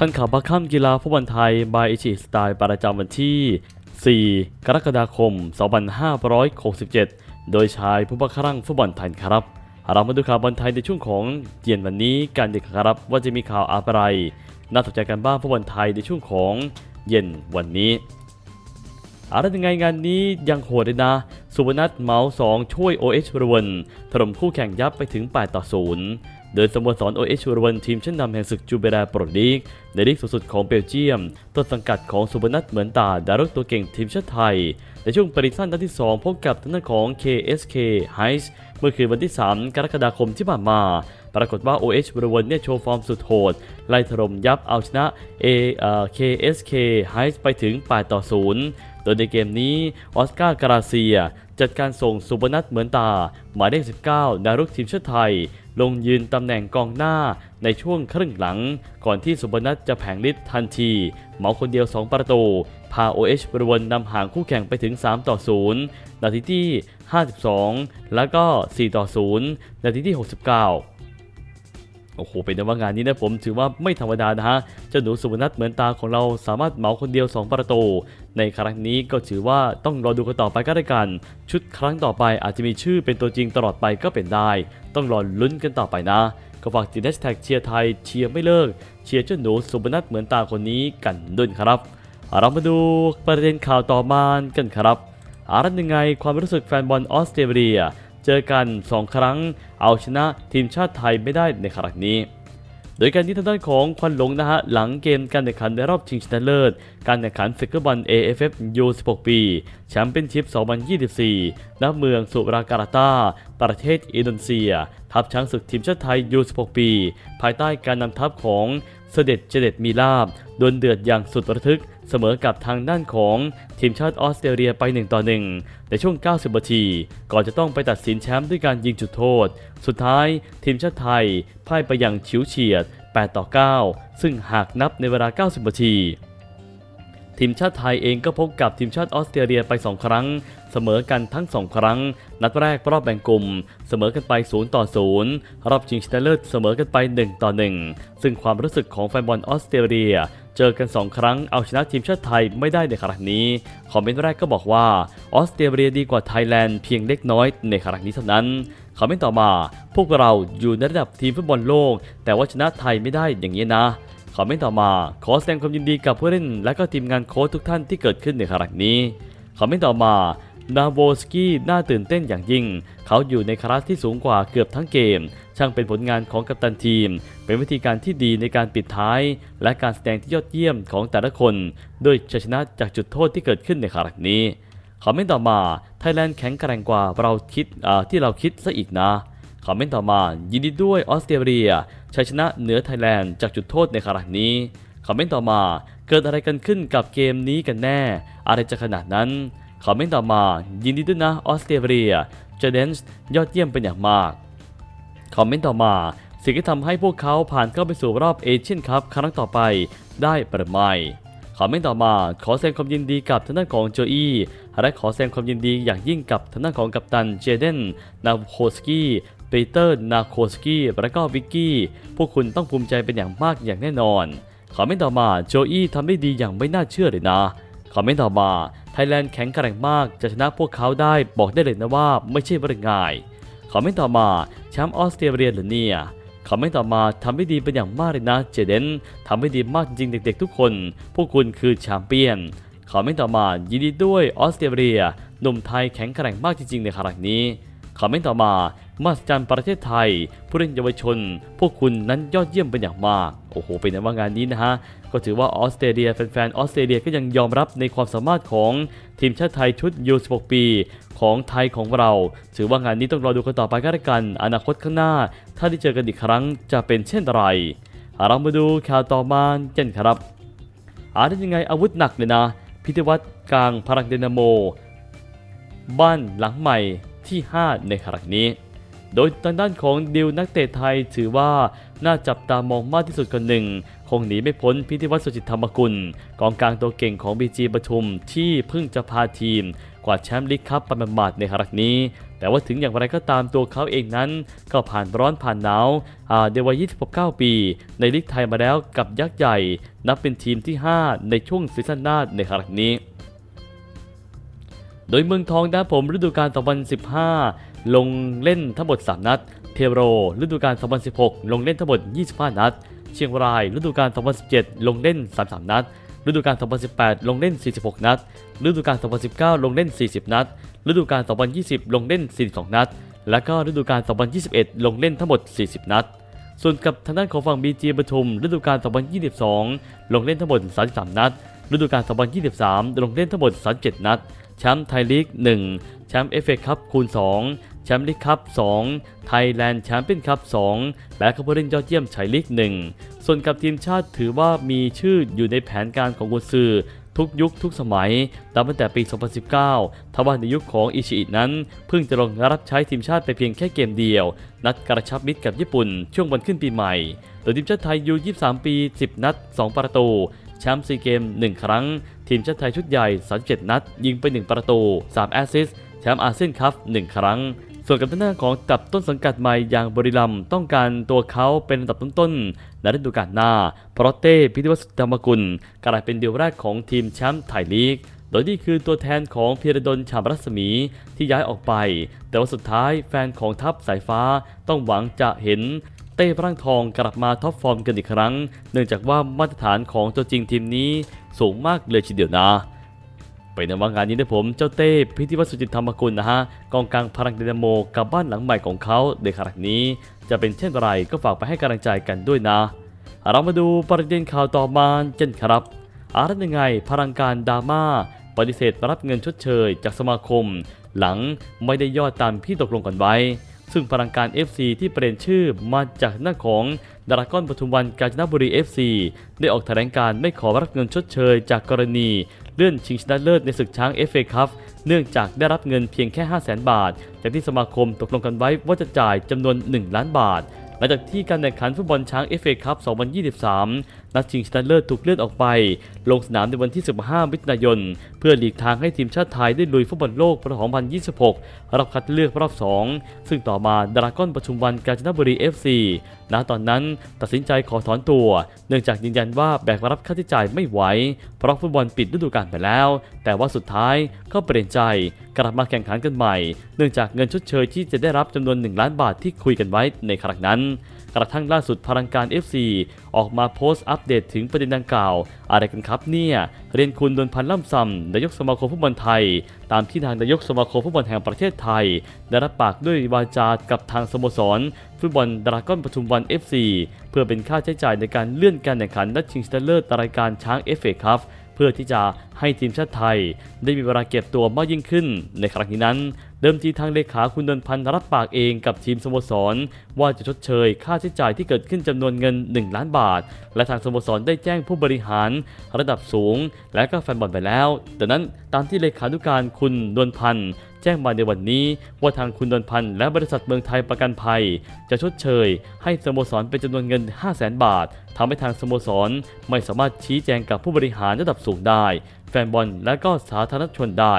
ท่านข่าวบัคคัมกีฬาฟุตบอลไทยบายอิชิสไตล์ประจำวันที่ 4 กรกฎาคม 2567 โดยชายผู้บังคับรังฟุตบอลไทยครับ เรามาดูข่าวบอลไทยในช่วงของเย็นวันนี้กันดีกครับว่าจะมีข่าวอะไร น่าสนใจกันบ้างฟุตบอลไทยในช่วงของเย็นวันนี้อะไรยังไงงานนี้ยังโหดเลยนะ สุวรรณัตเหมา2ช่วย OH รวนถล่มคู่แข่งยับไปถึง 8 ต่อ 0 โดยสโมสร OH รวนทีมชั้นนำแห่งศึกจูเบราโปรลีก ในลีกสูงสุดของเบลเยียม ต้นสังกัดของสุวรรณัตเหมือนตาดารุกตัวเก่งทีมชาติไทย ในช่วงปริสั้นนัดที่ 2 พบกับทางด้านของ KSK h i g h เมื่อคืนวันที่ 3 กรกฎาคมที่ผ่านมา ปรากฏว่า OH บริวนเนี่ยโชว์ฟอร์มสุดโหด ไล่ถล่มยับเอาชนะ A เอ่อ KSK h i g h ไปถึง8ต่อ 0 โดยในเกมนี้ ออสการ์กราเซีย จัดการส่งสุบนัทเหมือนตา หมายเลข 19ดารุกทีมชาติไทย ลงยืนตำแหน่งกองหน้าในช่วงครึ่งหลัง ก่อนที่สุบนัทจะแผงฤทธิ์ทันที เหมาคนเดียว 2 ประตู พาโอเอชบริวนนำห่างคู่แข่งไปถึง 3 ต่อ 0 นาทีที่ 52 แล้วก็ 4 ต่อ 0 นาทีที่ 69 โอ้โหเป็นว่างานนี้นะผมถือว่าไม่ธรรมดานะฮะเจ้าหนูสุวรรณัตเหมือนตาของเราสามารถเหมาคนเดียว 2 ประตู ในครั้งนี้ก็ถือว่าต้องรอดูกันต่อไปก็ได้กัน ชุดครั้งต่อไปอาจจะมีชื่อเป็นตัวจริงตลอดไปก็เป็นได้ ต้องรอลุ้นกันต่อไปนะก็ฝากติดแฮชแท็กเชียร์ไทยเชียร์ไม่เลิกเชียร์เจ้าหนูสุวรรณัตเหมือนตาคนนี้กันด้วยครับ เรามาดูประเด็นข่าวต่อมากันครับอารันยังไงความรู้สึกแฟนบอลออสเตรเลีย เจอกัน 2 ครั้ง เอาชนะทีมชาติไทยไม่ได้ในครั้งนี้ โดยการที่ทางด้านของควันหลงนะฮะหลังเกมการแข่งขันในรอบชิงชนะเลิศ การแข่งขันฟิกเกอร์บอล AFF U16 ปีแชมเปี้ยนชิพ 2024 ณ เมืองสุราการาตา ประเทศอินโดนีเซีย ทัพช้างศึกทีมชาติไทย U16 ปี ภายใต้การนำทัพของเสด็จเจเด็ดมีลาบดวลเดือดอย่างสุดระทึก เสมอกับทางด้านของทีมชาติออสเตรเลียไป 1 ต่อ 1 ในช่วง 90 นาที ก่อนจะต้องไปตัดสินแชมป์ด้วยการยิงจุดโทษ สุดท้ายทีมชาติไทยพ่ายไปอย่างฉิวเฉียด 8 ต่อ 9 ซึ่งหากนับในเวลา 90 นาทีทีมชาติไทยเองก็พบกับทีมชาติออสเตรเลียไป 2 ครั้ง เสมอกันทั้ง 2 ครั้ง นัดแรกรอบแบ่งกลุ่ม เสมอกันไป 0 ต่อ 0 รอบชิงชนะเลิศเสมอกันไป 1 ต่อ 1 ซึ่งความรู้สึกของแฟนบอลออสเตรเลีย เจอกัน 2 ครั้งเอาชนะทีมชาติไทยไม่ได้ในครั้งนี้ คอมเมนต์แรกก็บอกว่าออสเตรเลียดีกว่าไทยแลนด์เพียงเล็กน้อยในครั้งนี้เท่านั้นคอมเมนต์ต่อมาพวกเราอยู่ในระดับทีมฟุตบอลโลก แต่ว่าชนะไทยไม่ได้อย่างนี้นะคอมเมนต์ต่อมาขอแสดงความยินดีกับผู้เล่นและก็ทีมงานโค้ชทุกท่านที่เกิดขึ้นในครั้งนี้คอมเมนต์ต่อมา นาโวสกี้น่าตื่นเต้นอย่างยิ่ง เขาอยู่ในคลาสที่สูงกว่าเกือบทั้งเกม ช่างเป็นผลงานของกัปตันทีม เป็นวิธีการที่ดีในการปิดท้าย และการแสดงที่ยอดเยี่ยมของแต่ละคน ด้วยชัยชนะจากจุดโทษที่เกิดขึ้นในครั้งนี้คอมเมนต์ต่อมา ไทยแลนด์แข็งแกร่งกว่าเราคิดที่เราคิดซะอีกนะคอมเมนต์ต่อมายินดีด้วยออสเตรเลียชัยชนะเหนือไทยแลนด์จากจุดโทษในครั้งนี้คอมเมนต์ต่อมา เกิดอะไรกันขึ้นกับเกมนี้กันแน่ อะไรจะขนาดนั้น คอมเมนต์ต่อมา ยินดีด้วยนะออสเตรเลียเจเดนส์ยอดเยี่ยมเป็นอย่างมาก คอมเมนต์ต่อมา สิ่งที่ทำให้พวกเขาผ่านเข้าไปสู่รอบเอเชียนคัพครั้งต่อไปได้หรือไม่คอมเมนต์ต่อมาขอแสดงความยินดีกับทางด้านของโจอี้และขอแสดงความยินดีอย่างยิ่งกับทางด้านของกัปตันเจเดนนาโคสกี้ปีเตอร์นาโคสกี้และก็วิกกี้พวกคุณต้องภูมิใจเป็นอย่างมากอย่างแน่นอนคอมเมนต์ต่อมาโจอี้ทำได้ดีอย่างไม่น่าเชื่อเลยนะ คอมเมนต์ต่อมาไทยแลนด์แข็งแกร่งมากจะชนะพวกเขาได้บอกได้เลยนะว่าไม่ใช่เรื่องง่ายคอมเมนต์ต่อมาแชมป์ออสเตรเลียหรือเนี่ยคอมเมนต์ต่อมาทำได้ดีเป็นอย่างมากเลยนะเจเดนทำได้ดีมากจริงๆเด็กๆ ทุกคน พวกคุณคือแชมเปี้ยนคอมเมนต์ต่อมายินดีด้วยออสเตรเลียหนุ่มไทยแข็งแกร่งมากจริงๆในครั้งนี้ คอมเมนต์ต่อมามาสจันประเทศไทย ผู้เล่นเยาวชน พวกคุณนั้นยอดเยี่ยมเป็นอย่างมาก โอ้โห เป็นในว่างานนี้นะฮะ ก็ถือว่าออสเตรเลียแฟนๆออสเตรเลียก็ยังยอมรับในความสามารถของทีมชาติไทยชุด U16 ปี ของไทยของเรา ถือว่างานนี้ต้องรอดูกันต่อไปก็แล้วกัน อนาคตข้างหน้า ถ้าได้เจอกันอีกครั้งจะเป็นเช่นไรเรามาดูข่าวต่อมากันครับอาได้ยังไงอาวุธหนักเลยนะ พิธีวัตรกลางพลังเดนาโม บ้านหลังใหม่ ที่ 5 ในครั้งนี้ โดยทางด้านของดิวนักเตะไทยถือว่าน่าจับตามองมากที่สุดคนหนึ่ง คงหนีไม่พ้นพิธีวัตรสุจิตธรรมกุล กองกลางตัวเก่งของบีจีปทุมที่เพิ่งจะพาทีมคกวาดแชมป์ลีกคัพไปหมาดในครั้งนี้ แต่ว่าถึงอย่างไรก็ตามตัวเขาเองนั้น ก็ผ่านร้อนผ่านหนาวอ่าในวัย29 ปี ในลีกไทยมาแล้วกับยักษ์ใหญ่ นับเป็นทีมที่ 5 ในช่วงซีซั่นหน้าในครั้งนี้ โดยเมืองทองนะผมฤดูกาล 2015 ลงเล่นทั้งหมด 3 นัด เทโรฤดูกาล 2016 ลงเล่นทั้งหมด 25 นัด เชียงรายฤดูกาล 2017 ลงเล่น 33 นัด ฤดูกาล 2018 ลงเล่น 46 นัด ฤดูกาล 2019 ลงเล่น 40 นัด ฤดูกาล 2020 ลงเล่น 42 นัด และก็ฤดูกาล 2021 ลงเล่นทั้งหมด 40 นัดส่วนกับทางด้านของฝั่งบีจีปทุมฤดูกาล 2022 ลงเล่นทั้งหมด 33 นัด ฤดูกาล 2023 ลงเล่นทั้งหมด 37 นัด แชมป์ไทยลีก 1 แชมป์เอฟเอคัพคูณ 2 แชมป์ลีกคัพ 2 ไทยแลนด์แชมเปี้ยนคัพ 2 และก็ผู้เล่นยอดเยี่ยมไทยลีก 1 ส่วนกับทีมชาติถือว่ามีชื่ออยู่ในแผนการของกุนซือทุกยุคทุกสมัยนับตั้งแต่ปี 2019 ทว่าในยุคของอิชิอินั้น เพิ่งจะลงรับใช้ทีมชาติไปเพียงแค่เกมเดียว นัดกระชับมิตรกับญี่ปุ่นช่วงวันขึ้นปีใหม่ โดยทีมชาติไทยยู23 ปี 10 นัด 2 ประตู แชมป์ซีเกม 1 ครั้ง ทีมชาติไทยชุดใหญ่ 37 นัด ยิงไป 1 ประตู 3 แอสซิสต์แชมป์อาเซียนคัพ1 ครั้ง ส่วนกับทางด้าของตับต้นสังกัดใหม่อย่างบริลัมต้องการตัวเขาเป็นอันดับต้นๆในฤดูกาลหน้า เพราะเต้พิธิวัฒน์ธรรมกุลกลายเป็นเดียวแรกของทีมแชมป์ไทยลีกโดยนี่คือตัวแทนของพีระดลชามรัศมีที่ย้ายออกไป แต่ว่าสุดท้ายแฟนของทัพสายฟ้าต้องหวังจะเห็น เต้ร่างทองกลับมาท็อปฟอร์มกันอีกครั้ง เนื่องจากว่ามาตรฐานของตัวจริงทีมนี้สูงมากเลยทีเดียวนะไปในว่างานนี้นะผมเจ้าเต้พิธิวัฒสุจิตธรรมกุลนะฮะกองกลางพลังเดนโมกับบ้านหลังใหม่ของเขาในครั้งนี้ จะเป็นเช่นไรก็ฝากไปให้กำลังใจกันด้วยนะ เรามาดูประเด็นข่าวต่อมาเช่นครับอารัตยังไงพลังการดราม่าปฏิเสธรับเงินชดเชยจากสมาคม หลังไม่ได้ยอดตามที่ตกลงกันไว้ ซึ่งพลังการ FC ที่เปลี่ยนชื่อมาจากหน้าของดาราก้อนปทุมวันกาญจนบุรี FC ได้ออกแถลงการไม่ขอรับเงินชดเชย จากกรณีเลื่อนชิงชนะเลิศในศึกช้าง FA ครับเนื่องจากได้รับเงินเพียงแค่ 5 0 0 0 0 0 บาท จากที่สมาคมตกลงกันไว้ว่าจะจ่ายจำนวน 1 ล้านบาท หลังจากที่การแข่งขันฟุตบอลช้าง FA คัพ 2023 นัดชิงชนะเลิศถูกเลื่อนออกไป ลงสนามในวันที่ 15 มิถุนายน เพื่อหลีกทางให้ทีมชาติไทยได้ลุยฟุตบอลโลกปี2026รอบคัดเลือกรอบ 2 ซึ่งต่อมาดราก้อนปทุมวันกาญจนบุรี FC ณตอนนั้นตัดสินใจขอถอนตัว เนื่องจากยืนยันว่าแบกรับค่าใช้จ่ายไม่ไหวเพราะฟุตบอลปิดฤดูกาลไปแล้ว แต่ว่าสุดท้ายก็เปลี่ยนใจกลับมาแข่งขันกันใหม่ เนื่องจากเงินชดเชยที่จะได้รับจำนวน 1 ล้านบาทที่คุยกันไว้ในครั้งนั้นกระทั่งล่าสุดพลังการ FC ออกมาโพสต์อัปเดตถึงประเด็นดังกล่าว อะไรกันครับเนี่ย เรียนคุณดนพันธ์ล่ำซำนายกสมาคมฟุตบอลไทย ตามที่ทางนายกสมาคมฟุตบอลแห่งประเทศไทย ได้รับปากด้วยวาจากับทางสโมสร ฟุตบอลดราก้อนปทุมวัน FC เพื่อเป็นค่าใช้จ่ายในการเลื่อนการแข่งขันนัดชิงชนะเลิศรายการช้าง FA ครับ พื่อที่จะให้ทีมชาติไทย ได้มีเวลาเก็บตัวมากยิ่งขึ้น ในครั้งนี้นั้น เดิมทีทางเลขาคุณดนพันธ์รับปากเองกับทีมสโมสร ว่าจะชดเชยค่าใช้จ่ายที่เกิดขึ้นจำนวนเงิน 1 ล้านบาท และทางสโมสรได้แจ้งผู้บริหารระดับสูง และก็แฟนบอลไปแล้วดังนั้นตามที่เลขานุการคุณดนพันธ์ แจ้งมาในวันนี้ว่าทางคุณดนพันธ์และบริษัทเมืองไทยประกันภัย จะชดเชย ให้สโมสรเป็นจำนวนเงิน 5 0 0 0 0 0บาททำให้ทางสโมสรไม่สามารถชี้แจงกับผู้บริหารระดับสูงได้ แฟนบอลและก็สาธารณชนได้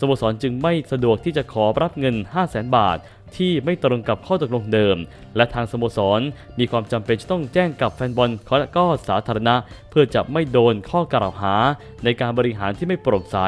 สโมสรจึงไม่สะดวกที่จะขอรับเงิน 5 0 0 0 0 0บาท ที่ไม่ตรงกับข้อตกลงเดิม และทางสโมสร มีความจำเป็นจะต้องแจ้งกับแฟนบอลและก็สาธารณะ เพื่อจะไม่โดนข้อกล่าวหา ในการบริหารที่ไม่โปร่งใส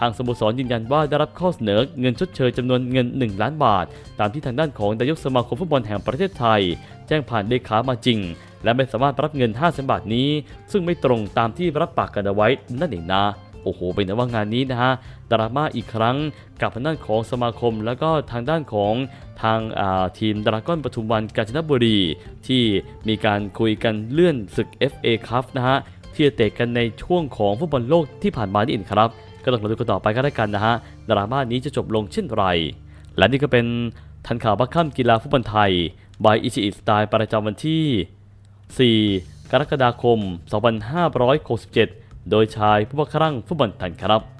ทางสโมสรยืนยันว่าได้รับข้อเสนอเงินชดเชยจำนวนเงิน 1 ล้านบาท ตามที่ทางด้านของนายกสมาคมฟุตบอลแห่งประเทศไทย แจ้งผ่านเลขามาจริง และไม่สามารถรับเงิน5 0 0 0 0 0บาทนี้ ซึ่งไม่ตรงตามที่รับปากกันเอาไว้นั่นเองนะ โอ้โหเป็นนะว่างานนี้นะฮะดราม่าอีกครั้งกับทางด้านของสมาคม แล้วก็ทางด้านของทางาทีมดราก้อนปทุมวันกาญจนบุรี ที่มีการคุยกันเลื่อนศึก FA ครับนะฮะที่จะเตะกันในช่วงของฟุตบอลโลกที่ผ่านมานี่เองครับ ก็ต้องรอดูกันต่อไปก็ได้วกันนะฮะดราม่านี้จะจบลงเช่นไร และนี่ก็เป็นทันข่าวบัคค่ำกีฬาฟุตบอลไทยบายอิชิอิสไตล์ประจำวันที่ 4 กรกฎาคม 2567 โดยชายผู้บังคับฟุตบอลไทยครับ